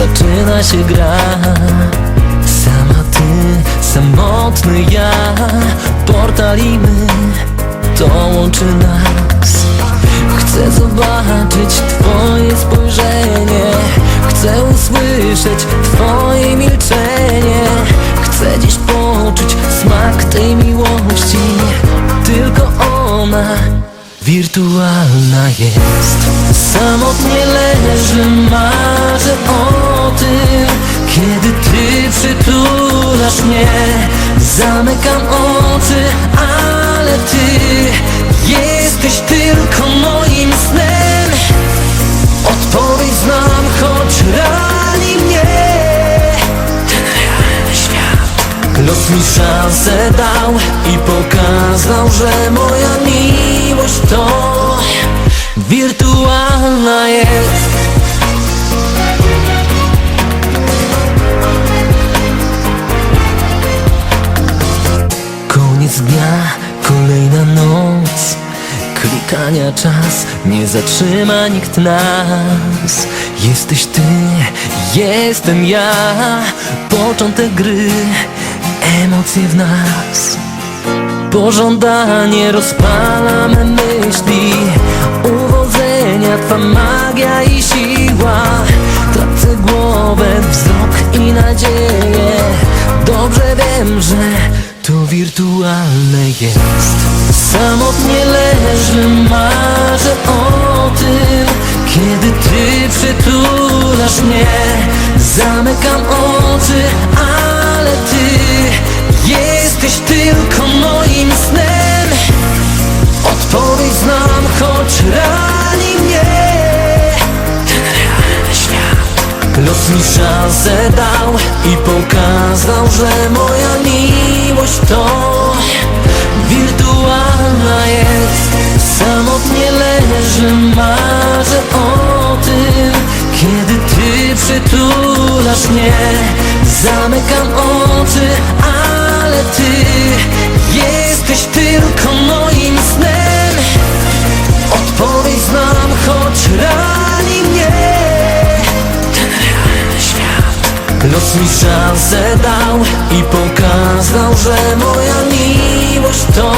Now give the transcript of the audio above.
zaczyna się gra. Sama ty, samotny ja Portal i my, to łączy nas. Chcę zobaczyć twoje spojrzenie Chcę usłyszeć twoje milczenie. Chcę dziś poczuć smak tej miłości Tylko ona wirtualna jest. Samotnie leży, marzę o tym Kiedy ty przytulasz mnie Zamykam oczy, ale ty Jesteś tylko moim snem. Odpowiedź znam, choć rani mnie. Ten realny świat Los mi szansę dał i pokazał, że moja Klikania czas, nie zatrzyma nikt nas. Jesteś ty, jestem ja. Początek gry, emocje w nas. Pożądanie rozpala me myśli. Uwodzenia, twa magia i siła. Tracę głowę, wzrok i nadzieję. Dobrze wiem, że wirtualne jest. Samotnie leży, marzę o tym Kiedy ty przytulasz mnie. Zamykam oczy, ale ty Jesteś tylko moim snem Mi szansę dał i pokazał, że moja miłość to wirtualna jest. Samotnie leży, marzę o tym Kiedy ty przytulasz mnie. Zamykam oczy, ale ty Mi szansę dał i pokazał, że moja miłość to